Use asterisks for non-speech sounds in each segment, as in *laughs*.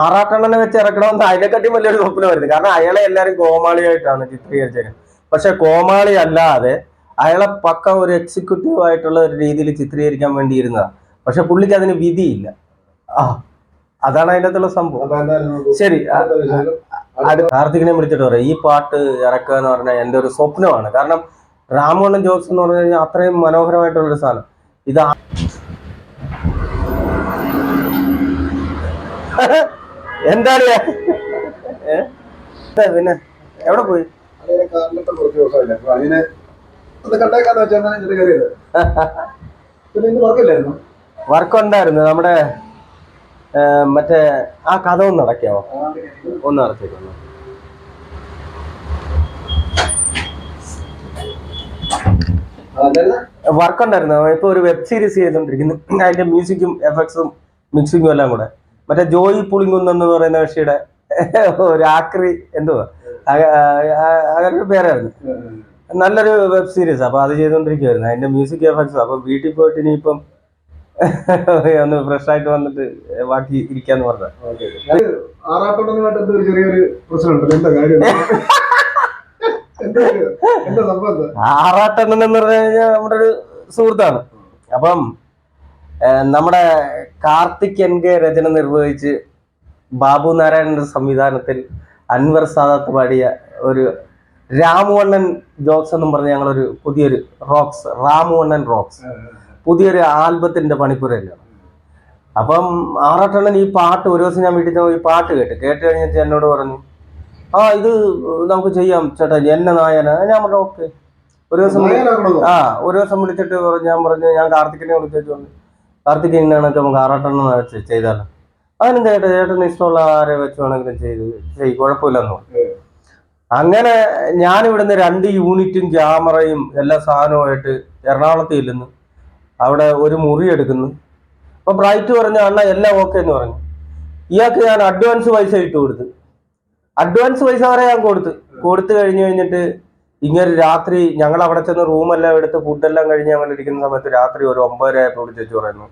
ആറാട്ടെണ്ണനെ വെച്ച് ഇറക്കണമെന്ന് അതിനെക്കാട്ടി വലിയൊരു സ്വപ്നം വരുന്നത്. കാരണം അയാളെ എല്ലാരും കോമാളിയായിട്ടാണ് ചിത്രീകരിച്ചേക്കുന്നത്. പക്ഷെ കോമാളി അല്ലാതെ അയാളെ പക്ക ഒരു എക്സിക്യൂട്ടീവ് ആയിട്ടുള്ള ഒരു രീതിയിൽ ചിത്രീകരിക്കാൻ വേണ്ടി ഇരുന്നതാണ് പക്ഷെ പുള്ളിക്ക് അതിന് വിധിയില്ല. ആ അതാണ് അതിന്റെ അകത്തുള്ള സംഭവം. ശരി. കാർത്തികിനെ വിളിച്ചിട്ട് പറയാം. ഈ പാട്ട് ഇറക്കുക എന്ന് പറഞ്ഞാൽ എന്റെ ഒരു സ്വപ്നമാണ്. കാരണം രാമവണ്ണൻ ജോസ് എന്ന് പറഞ്ഞു കഴിഞ്ഞാൽ അത്രയും മനോഹരമായിട്ടുള്ള ഒരു സാധനം. ഇത് ആ- എന്താണ് പിന്നെ എവിടെ പോയി? വർക്ക് ഉണ്ടായിരുന്നു നമ്മുടെ മറ്റേ ആ കഥ ഒന്ന് നടക്കാവോ ഒന്ന് അടച്ചേക്കൊന്നു വർക്ക് ഉണ്ടായിരുന്നു ഇപ്പൊ ഒരു വെബ് സീരീസ് ചെയ്തോണ്ടിരിക്കുന്നു അതിന്റെ മ്യൂസിക്കും എഫക്ട്സും മിക്സിങ്ങും എല്ലാം കൂടെ. മറ്റേ ജോയി പുളിങ്കുന്ന് എന്ന് പറയുന്ന കക്ഷിയുടെ ഒരു ആക്രി എന്തുവാ അ- അ- അങ്ങനെ പേരായിരുന്നു. നല്ലൊരു വെബ് സീരീസ് അപ്പൊ അത് ചെയ്തോണ്ടിരിക്കുവായിരുന്നു. അതിന്റെ മ്യൂസിക് എഫക്ട്സ് അപ്പൊ വീട്ടിൽ പോയിട്ട് ഇനിയിപ്പം ഒന്ന് ഫ്രഷ് ആയിട്ട് വന്നിട്ട് ബാക്കി ഇരിക്കാന്ന് പറഞ്ഞ ആറാട്ടണ്ണനുമായിട്ട് എന്തോ ഒരു ചെറിയൊരു പ്രശ്നമുണ്ട് എന്താ കാര്യം? ആറാട്ടെണ്ണൻ എന്ന് പറഞ്ഞു കഴിഞ്ഞാൽ നമ്മുടെ ഒരു സുഹൃത്താണ്. അപ്പം നമ്മുടെ കാർത്തിക് എൻ കെ രചന നിർവഹിച്ച് ബാബു നാരായണന്റെ സംവിധാനത്തിൽ അൻവർ സാദാത്ത് പാടിയ ഒരു രാമുവണ്ണൻ ജോക്സ് എന്നും പറഞ്ഞ് ഞങ്ങളൊരു പുതിയൊരു റോക്സ് രാമുവണ്ണൻ റോക്സ്. പുതിയൊരു ആൽബത്തിന്റെ പണിപ്പുരയിലാണ്. അപ്പം ആറാട്ടണ്ണൻ ഈ പാട്ട് ഒരു ദിവസം ഞാൻ വീട്ടിൽ ഈ പാട്ട് കേട്ട് കേട്ട് കഴിഞ്ഞിട്ട് എന്നോട് പറഞ്ഞു ആ ഇത് നമുക്ക് ചെയ്യാം ചേട്ടാ എന്നെ നായന. ഞാൻ പറഞ്ഞു ഓക്കെ. ഒരു ദിവസം? ആ ഒരു ദിവസം വിളിച്ചിട്ട് പറഞ്ഞു ഞാൻ പറഞ്ഞു ഞാൻ കാർത്തികിനെ വിളിച്ചിട്ട് പറഞ്ഞു. കാർത്തിക് ഇന്നാണൊക്കെ നമുക്ക് ആറാട്ടെണ്ണം വെച്ച് ചെയ്താലോ? അതിനും ചേട്ടൻ ചേട്ടന് ഇഷ്ടമുള്ള ആരെ വെച്ച് വേണമെങ്കിലും ചെയ്ത് ചെയ് കുഴപ്പമില്ലെന്ന് പറഞ്ഞു. അങ്ങനെ ഞാൻ ഇവിടുന്ന് രണ്ട് യൂണിറ്റും ക്യാമറയും എല്ലാ സാധനവുമായിട്ട് എറണാകുളത്ത് ചെല്ലുന്നു അവിടെ ഒരു മുറി എടുക്കുന്നു. അപ്പൊ ബ്രൈറ്റ് പറഞ്ഞു അണ്ണ എല്ലാം ഓക്കെ എന്ന് പറഞ്ഞു. ഇയാൾക്ക് ഞാൻ അഡ്വാൻസ് പൈസ ഇട്ട് കൊടുത്ത് അഡ്വാൻസ് പൈസ വരെ ഞാൻ കൊടുത്തു. കൊടുത്തു കഴിഞ്ഞു കഴിഞ്ഞിട്ട് ഇങ്ങനെ രാത്രി ഞങ്ങൾ അവിടെ ചെന്ന് റൂമെല്ലാം എടുത്ത് ഫുഡെല്ലാം കഴിഞ്ഞ് ഞങ്ങൾ ഇരിക്കുന്ന സമയത്ത് രാത്രി ഒരു ഒമ്പതര ആയപ്പോൾ വിളിച്ചു പറയുന്നു.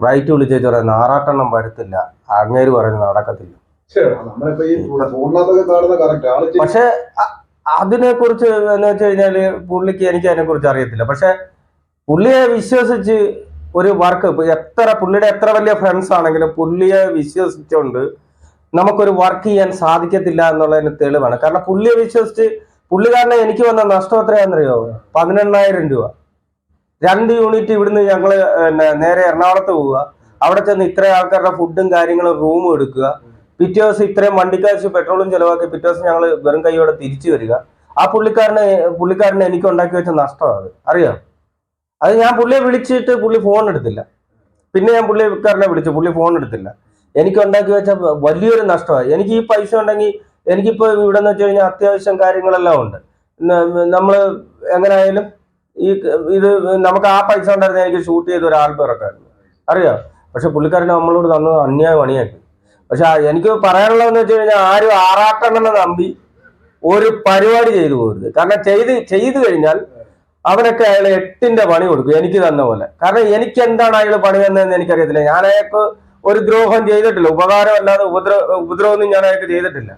ബ്രൈറ്റ് വിളിച്ചു പറയുന്നു ആറാട്ടെണ്ണം വരത്തില്ല. അങ്ങേര് പറയുന്നു നടക്കത്തില്ല. പക്ഷെ അതിനെ കുറിച്ച് എന്ന് വെച്ച് കഴിഞ്ഞാൽ പുള്ളിക്ക് എനിക്ക് അതിനെ കുറിച്ച് അറിയത്തില്ല. പക്ഷെ പുള്ളിയെ വിശ്വസിച്ച് ഒരു വർക്ക് ഇപ്പൊ എത്ര പുള്ളിയുടെ എത്ര വലിയ ഫ്രണ്ട്സ് ആണെങ്കിലും പുള്ളിയെ വിശ്വസിച്ചുകൊണ്ട് നമുക്കൊരു വർക്ക് ചെയ്യാൻ സാധിക്കത്തില്ല എന്നുള്ളതിന് തെളിവാണ്. കാരണം പുള്ളിയെ വിശ്വസിച്ച് പുള്ളിക്കാരനെ എനിക്ക് വന്ന നഷ്ടം എത്രയാണെന്നറിയോ? പതിനെണ്ണായിരം രൂപ. രണ്ട് യൂണിറ്റ് ഇവിടുന്ന് ഞങ്ങൾ നേരെ എറണാകുളത്ത് പോവുക. അവിടെ ചെന്ന് ഇത്രയും ആൾക്കാരുടെ ഫുഡും കാര്യങ്ങളും റൂമും എടുക്കുക. പിറ്റേ ദിവസം ഇത്രയും വണ്ടിക്കാശ് പെട്രോളും ചെലവാക്കി പിറ്റേ ദിവസം ഞങ്ങൾ വെറും കൈയോടെ തിരിച്ചു വരിക. ആ പുള്ളിക്കാരനെ പുള്ളിക്കാരനെ എനിക്ക് ഉണ്ടാക്കി വെച്ച നഷ്ടമാണ് അറിയാം? അത് ഞാൻ പുള്ളിയെ വിളിച്ചിട്ട് പുള്ളി ഫോൺ എടുത്തില്ല. പിന്നെ ഞാൻ പുള്ളിക്കാരനെ വിളിച്ചു. പുള്ളി ഫോൺ എടുത്തില്ല. എനിക്ക് ഉണ്ടാക്കി വെച്ച വലിയൊരു നഷ്ടമാണ് എനിക്ക് ഈ പൈസ ഉണ്ടെങ്കിൽ എനിക്കിപ്പോൾ ഇവിടെ വെച്ച് കഴിഞ്ഞാൽ അത്യാവശ്യം കാര്യങ്ങളെല്ലാം ഉണ്ട്. നമ്മൾ എങ്ങനെയായാലും ഈ ഇത് നമുക്ക് ആ പൈസ ഉണ്ടായിരുന്നു എനിക്ക് ഷൂട്ട് ചെയ്ത ഒരു ആൽബം ഇറക്കായിരുന്നു. അറിയാം? പക്ഷെ പുള്ളിക്കാരൻ നമ്മളോട് തന്നത് അന്യായ പണിയാക്കി പക്ഷെ എനിക്ക് പറയാനുള്ളതെന്ന് വെച്ച് കഴിഞ്ഞാൽ ആരും ആറാട്ടെണ്ണെന്ന് നമ്പി ഒരു പരിപാടി ചെയ്തു പോകരുത് കാരണം ചെയ്ത് ചെയ്തു കഴിഞ്ഞാൽ അവനൊക്കെ അയാൾ എട്ടിന്റെ പണി കൊടുക്കും എനിക്ക് തന്ന പോലെ. കാരണം എനിക്ക് എന്താണ് അയാൾ പണി തന്നതെന്ന് എനിക്കറിയത്തില്ല. ഞാൻ അയാൾക്ക് ഒരു ദ്രോഹം ചെയ്തിട്ടില്ല. ഉപകാരം അല്ലാതെ ഉപദ്ര ഉപദ്രവമൊന്നും ഞാൻ അയാൾക്ക് ചെയ്തിട്ടില്ല.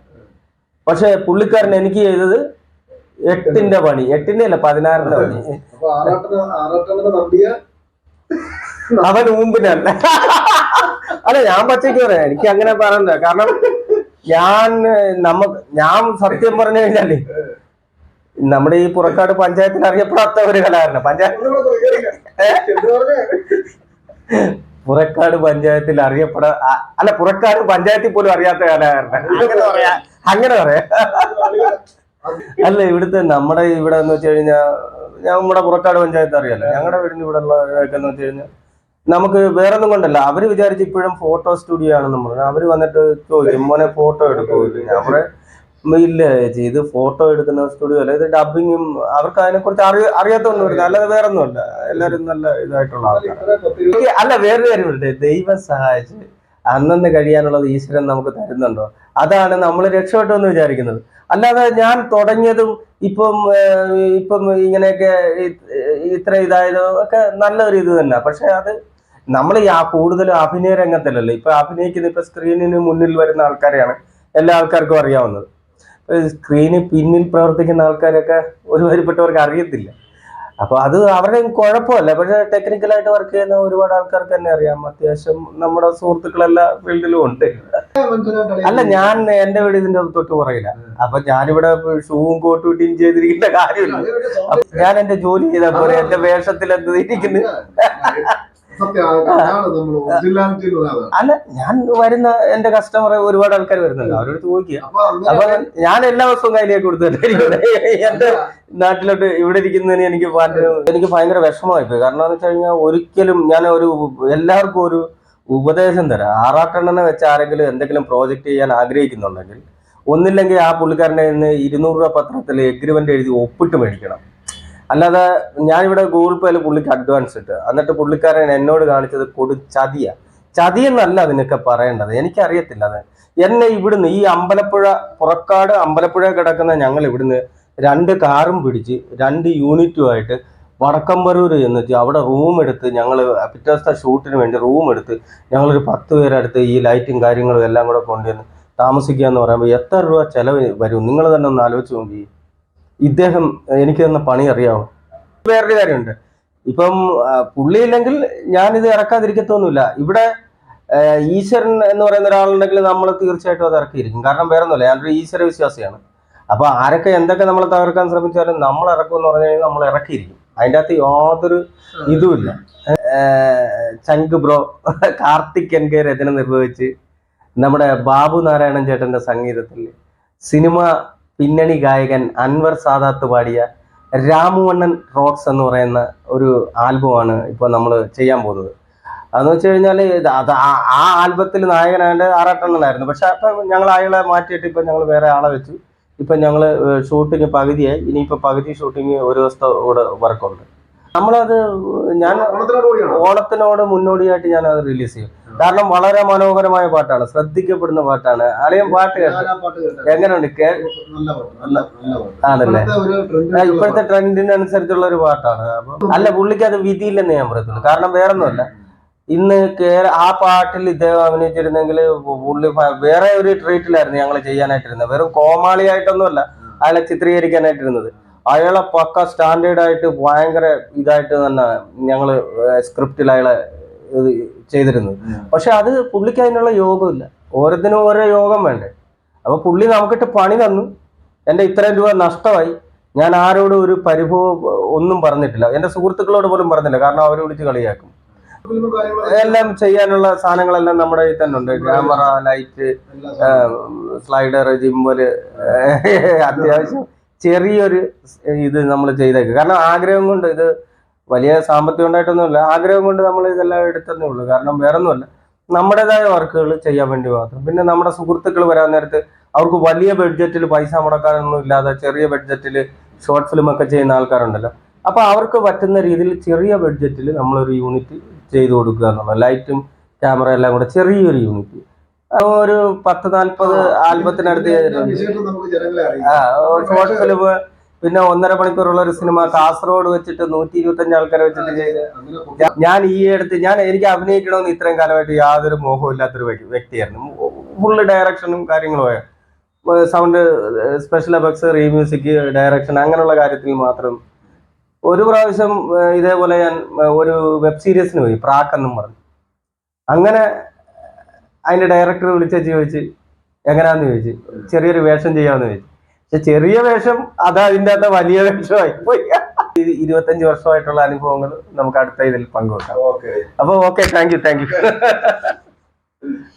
പക്ഷെ പുള്ളിക്കാരൻ എനിക്ക് ചെയ്തത് എട്ടിന്റെ പണി. എട്ടിന്റെ അല്ല പതിനാറിന്റെ പണി. അവൻ ഊമ്പിനല്ല. അല്ല ഞാൻ പച്ചയ്ക്ക് പറയാം. എനിക്ക് അങ്ങനെ പറയണ്ട. കാരണം ഞാൻ നമുക്ക് ഞാൻ സത്യം പറഞ്ഞു കഴിഞ്ഞാൽ നമ്മുടെ ഈ പുറക്കാട് പഞ്ചായത്തിൽ അറിയപ്പെടാത്ത ഒരു കലാകാരനാണ് പഞ്ചായത്ത് പുറക്കാട് പഞ്ചായത്തിൽ അറിയപ്പെടാ അല്ല പുറക്കാട് പഞ്ചായത്തിൽ പോലും അറിയാത്ത കലാകാരനാണ് അങ്ങനെ പറയാ അങ്ങനെ പറയാ. അല്ല ഇവിടുത്തെ നമ്മുടെ ഇവിടെ എന്ന് വെച്ച് കഴിഞ്ഞാൽ നമ്മുടെ പുറക്കാട് പഞ്ചായത്ത് അറിയാലോ. ഞങ്ങളുടെ വീടിന് ഇവിടെ ഉള്ളവരൊക്കെ എന്ന് വെച്ച് കഴിഞ്ഞാൽ നമുക്ക് വേറെ ഒന്നും കൊണ്ടല്ല. അവർ വിചാരിച്ച് ഇപ്പോഴും ഫോട്ടോ സ്റ്റുഡിയോ ആണെന്ന് പറഞ്ഞു. അവർ വന്നിട്ട് ചോദിക്കും മോനെ ഫോട്ടോ എടുക്കുമോ ഞാൻ പറയാം "ഉം, ഇല്ല ചേച്ചി. ഇത് ഫോട്ടോ എടുക്കുന്ന സ്റ്റുഡിയോ അല്ല ഇത് ഡബിങ്ങും അവർക്ക് അതിനെ കുറിച്ച് അറിയ അറിയാത്തോണ്ട് വരുന്നത്. അല്ലാതെ വേറെ ഒന്നുമല്ല എല്ലാവരും നല്ല ഇതായിട്ടുള്ള ആൾക്കാർ അല്ല വേറൊരു കാര്യമുണ്ട്. ദൈവം സഹായിച്ച് അന്നന്ന് കഴിയാനുള്ളത് ഈശ്വരൻ നമുക്ക് തരുന്നുണ്ടോ? അതാണ് നമ്മൾ രക്ഷപ്പെട്ടെന്ന് വിചാരിക്കുന്നത്. അല്ലാതെ ഞാൻ തുടങ്ങിയതും ഇപ്പം ഇപ്പം ഇങ്ങനെയൊക്കെ ഇത്ര ഇതായതും ഒക്കെ നല്ലൊരു ഇത് തന്നെ. പക്ഷെ അത് നമ്മൾ ഈ ആ കൂടുതലും അഭിനയ രംഗത്തല്ലല്ലോ ഇപ്പൊ അഭിനയിക്കുന്ന ഇപ്പൊ സ്ക്രീനിന് മുന്നിൽ വരുന്ന ആൾക്കാരെയാണ് എല്ലാ ആൾക്കാർക്കും അറിയാവുന്നത്. സ്ക്രീനിൽ പിന്നിൽ പ്രവർത്തിക്കുന്ന ആൾക്കാരൊക്കെ ഒരുമാതിരിപ്പെട്ടവർക്ക് അറിയത്തില്ല. അപ്പോൾ അത് അവരുടെ കുഴപ്പമല്ല. പക്ഷെ ടെക്നിക്കലായിട്ട് വർക്ക് ചെയ്യുന്ന ഒരുപാട് ആൾക്കാർക്ക് തന്നെ അറിയാം. അത്യാവശ്യം നമ്മുടെ സുഹൃത്തുക്കളെല്ലാ ഫീൽഡിലും ഉണ്ട്. അല്ല ഞാൻ എന്റെ വീട് ഇതിന്റെ തൊട്ട് പറയില്ല അപ്പൊ ഞാനിവിടെ ഷൂവും കോട്ടും ഇട്ടിയും ചെയ്തിരിക്കേണ്ട കാര്യമില്ല. ഞാൻ എന്റെ ജോലി ചെയ്താൽ പോലെ എന്റെ വേഷത്തിൽ എന്ത് ഇരിക്കുന്നു? അല്ല ഞാൻ വരുന്ന എന്റെ കസ്റ്റമർ ഒരുപാട് ആൾക്കാർ വരുന്നുണ്ട്. അവരോട് ചോദിക്കുക അപ്പൊ ഞാൻ എല്ലാ ദിവസവും കയ്യിലേക്ക് കൊടുത്തിട്ടുണ്ട് എന്റെ നാട്ടിലോട്ട് ഇവിടെ ഇരിക്കുന്നതിന് എനിക്ക് എനിക്ക് ഭയങ്കര വിഷമമായി പോയി. കാരണം എന്ന് വെച്ച് കഴിഞ്ഞാൽ ഒരിക്കലും ഞാൻ ഒരു എല്ലാവർക്കും ഒരു ഉപദേശം തരാം. ആറാട്ടെണ്ണനെ വെച്ച് ആരെങ്കിലും എന്തെങ്കിലും പ്രോജക്റ്റ് ചെയ്യാൻ ആഗ്രഹിക്കുന്നുണ്ടെങ്കിൽ ഒന്നില്ലെങ്കിൽ ആ പുള്ളിക്കാരനെ ഇന്ന് ഇരുന്നൂറ് രൂപ പത്രത്തിൽ എഗ്രിമെന്റ് എഴുതി ഒപ്പിട്ട് മേടിക്കണം. അല്ലാതെ ഞാനിവിടെ ഗൂഗിൾ പേയിൽ പുള്ളിക്ക് അഡ്വാൻസ് ഇട്ട്. എന്നിട്ട് പുള്ളിക്കാരൻ എന്നോട് കാണിച്ചത് കൊടു ചതിയ. ചതി എന്നല്ല അതിനൊക്കെ പറയേണ്ടത്. എനിക്കറിയത്തില്ല അത്. എന്നെ ഇവിടുന്ന് ഈ അമ്പലപ്പുഴ പുറക്കാട് അമ്പലപ്പുഴ കിടക്കുന്ന ഞങ്ങൾ ഇവിടുന്ന് രണ്ട് കാറും പിടിച്ച് രണ്ട് യൂണിറ്റുമായിട്ട് വടക്കമ്പരൂർ വെച്ചാൽ അവിടെ റൂം എടുത്ത് ഞങ്ങൾ പിറ്റേ ഷൂട്ടിന് വേണ്ടി റൂം എടുത്ത് ഞങ്ങളൊരു പത്ത് പേരെടുത്ത് ഈ ലൈറ്റും കാര്യങ്ങളും എല്ലാം കൂടെ കൊണ്ടുവന്ന് താമസിക്കുക എന്ന് പറയുമ്പോൾ എത്ര രൂപ ചിലവ് വരും? നിങ്ങൾ തന്നെ ഒന്ന് ആലോചിച്ച് നോക്കി ഇദ്ദേഹം എനിക്ക് തന്ന പണി അറിയാമോ വേറൊരു കാര്യമുണ്ട്. ഇപ്പം പുള്ളിയില്ലെങ്കിൽ ഞാനിത് ഇറക്കാതിരിക്കത്തൊന്നുമില്ല. ഇവിടെ ഈശ്വരൻ എന്ന് പറയുന്ന ഒരാളുണ്ടെങ്കിൽ നമ്മൾ തീർച്ചയായിട്ടും അത് ഇറക്കിയിരിക്കും. കാരണം വേറെ ഒന്നുമില്ല ഞാനൊരു ഈശ്വര വിശ്വാസിയാണ്. അപ്പൊ ആരൊക്കെ എന്തൊക്കെ നമ്മൾ തകർക്കാൻ ശ്രമിച്ചാലും നമ്മൾ ഇറക്കും എന്ന് പറഞ്ഞു കഴിഞ്ഞാൽ നമ്മൾ ഇറക്കിയിരിക്കും. അതിന്റെ അകത്ത് യാതൊരു ഇതുമില്ല. ചങ്ക് ബ്രോ കാർത്തിക് എൻ കെ രചന നിർവഹിച്ച് നമ്മുടെ ബാബു നാരായണൻ ചേട്ടന്റെ സംഗീതത്തിൽ സിനിമ പിന്നണി ഗായകൻ അൻവർ സാദാത്ത് പാടിയ രാമുവണ്ണൻ റോക്സ് എന്ന് പറയുന്ന ഒരു ആൽബമാണ് ഇപ്പോൾ നമ്മൾ ചെയ്യാൻ പോകുന്നത്. അതെന്ന് വെച്ച് കഴിഞ്ഞാൽ അത് ആ- ആൽബത്തിൽ നായകനായിട്ട് ആറാട്ടെണ്ണനായിരുന്നു. പക്ഷെ അപ്പം ഞങ്ങൾ അയാളെ മാറ്റിയിട്ട് ഇപ്പം ഞങ്ങൾ വേറെ ആളെ വെച്ചു. ഇപ്പം ഞങ്ങൾ ഷൂട്ടിങ് പകുതിയായി. ഇനിയിപ്പോൾ പകുതി ഷൂട്ടിങ് ഒരു ദിവസത്തെ കൂടെ വർക്കുണ്ട് നമ്മളത് ഞാൻ ഓണത്തിനോട് മുന്നോടിയായിട്ട് ഞാൻ അത് റിലീസ് ചെയ്യും. കാരണം വളരെ മനോഹരമായ പാട്ടാണ് ശ്രദ്ധിക്കപ്പെടുന്ന പാട്ടാണ്. അളിയൻ പാട്ട് കേട്ടു. എങ്ങനെയുണ്ട് കേ ആണല്ലേ? ഇപ്പോഴത്തെ ട്രെൻഡിനനുസരിച്ചുള്ള ഒരു പാട്ടാണ്. അല്ല പുള്ളിക്ക് അത് വിധിയില്ലെന്ന് ഞാൻ പറയത്തുള്ളൂ. കാരണം വേറൊന്നുമല്ല. ഇന്ന് കേര ആ പാട്ടിൽ ഇദ്ദേഹം അഭിനയിച്ചിരുന്നെങ്കിൽ പുള്ളി വേറെ ഒരു ട്രീറ്റിലായിരുന്നു ഞങ്ങൾ ചെയ്യാനായിട്ടിരുന്നത്. വെറും കോമാളിയായിട്ടൊന്നുമല്ല അയാളെ ചിത്രീകരിക്കാനായിട്ടിരുന്നത്. അയാളെ പക്ക സ്റ്റാൻഡേർഡ് ആയിട്ട് ഭയങ്കര ഇതായിട്ട് തന്നെ ഞങ്ങൾ സ്ക്രിപ്റ്റിൽ അയാളെ ചെയ്തിരുന്നത്. പക്ഷെ അത് പുള്ളിക്ക് അതിനുള്ള യോഗമില്ല. ഓരോത്തിനും ഓരോ യോഗം വേണ്ടേ. അപ്പൊ പുള്ളി നമുക്കിട്ട് പണി തന്നു. എന്റെ ഇത്രയും രൂപ നഷ്ടമായി. ഞാൻ ആരോടും ഒരു പരിഭവം ഒന്നും പറഞ്ഞിട്ടില്ല. എന്റെ സുഹൃത്തുക്കളോട് പോലും പറഞ്ഞില്ല. കാരണം അവരെ വിളിച്ച് കളിയാക്കും. എല്ലാം ചെയ്യാനുള്ള സാധനങ്ങളെല്ലാം നമ്മുടെ കയ്യിൽ തന്നെ ഉണ്ട്. ക്യാമറ ലൈറ്റ് സ്ലൈഡർ ജിമ്പൽ അത്യാവശ്യം ചെറിയൊരു ഇത് നമ്മൾ ചെയ്തേക്കും. കാരണം ആഗ്രഹം കൊണ്ട് ഇത് വലിയ സാമ്പത്തികം ഉണ്ടായിട്ടൊന്നുമില്ല. ആഗ്രഹം കൊണ്ട് നമ്മൾ ഇതെല്ലാം എടുത്തതേ ഉള്ളൂ. കാരണം വേറെ ഒന്നുമല്ല നമ്മുടേതായ വർക്കുകൾ ചെയ്യാൻ വേണ്ടി മാത്രം. പിന്നെ നമ്മുടെ സുഹൃത്തുക്കൾ വരാൻ നേരത്ത് അവർക്ക് വലിയ ബഡ്ജറ്റിൽ പൈസ മുടക്കാനൊന്നും ഇല്ലാതെ ചെറിയ ബഡ്ജറ്റിൽ ഷോർട്ട് ഫിലിം ഒക്കെ ചെയ്യുന്ന ആൾക്കാരുണ്ടല്ലോ. അപ്പൊ അവർക്ക് പറ്റുന്ന രീതിയിൽ ചെറിയ ബഡ്ജറ്റിൽ നമ്മളൊരു യൂണിറ്റ് ചെയ്തു കൊടുക്കുക എന്നുള്ള ലൈറ്റും ക്യാമറ എല്ലാം കൂടെ ചെറിയൊരു യൂണിറ്റ്. ഒരു പത്ത് നാൽപ്പത് ആൽബത്തിനടുത്ത് ആ ഷോർട്ട് ഫിലിം പിന്നെ ഒന്നര മണിക്കൂറുള്ള ഒരു സിനിമ കാസർഗോഡ് വെച്ചിട്ട് നൂറ്റി ഇരുപത്തഞ്ച് ആൾക്കാരെ വെച്ചിട്ട് ചെയ്ത് ഞാൻ ഈ അടുത്ത് ഞാൻ എനിക്ക് അഭിനയിക്കണമെന്ന് ഇത്രയും കാലമായിട്ട് യാതൊരു മോഹവും ഇല്ലാത്തൊരു വ്യക്തി- വ്യക്തിയായിരുന്നു. ഫുള്ള് ഡയറക്ഷനും കാര്യങ്ങളുമായ സൗണ്ട് സ്പെഷ്യൽ എഫക്ട്സ് റീമ്യൂസിക് ഡയറക്ഷൻ അങ്ങനെയുള്ള കാര്യത്തിൽ മാത്രം ഒരു പ്രാവശ്യം ഇതേപോലെ ഞാൻ ഒരു വെബ് സീരീസിന് പോയി പ്രാക്ക് എന്നും പറഞ്ഞു. അങ്ങനെ അതിന്റെ ഡയറക്ടർ വിളിച്ചു ചോദിച്ച് എങ്ങനെയാന്ന് ചോദിച്ചു ചെറിയൊരു വേഷം ചെയ്യാമെന്ന് ചോദിച്ചു. ചെറിയ വേഷം അത് അതിന്റെ അകത്ത് വലിയ വേഷമായി പോയി ഇരുപത്തഞ്ച് വർഷമായിട്ടുള്ള അനുഭവങ്ങൾ നമുക്ക് അടുത്ത ഇതിൽ പങ്കുവെക്കാം. ഓക്കെ. അപ്പോൾ okay thank you thank you. *laughs*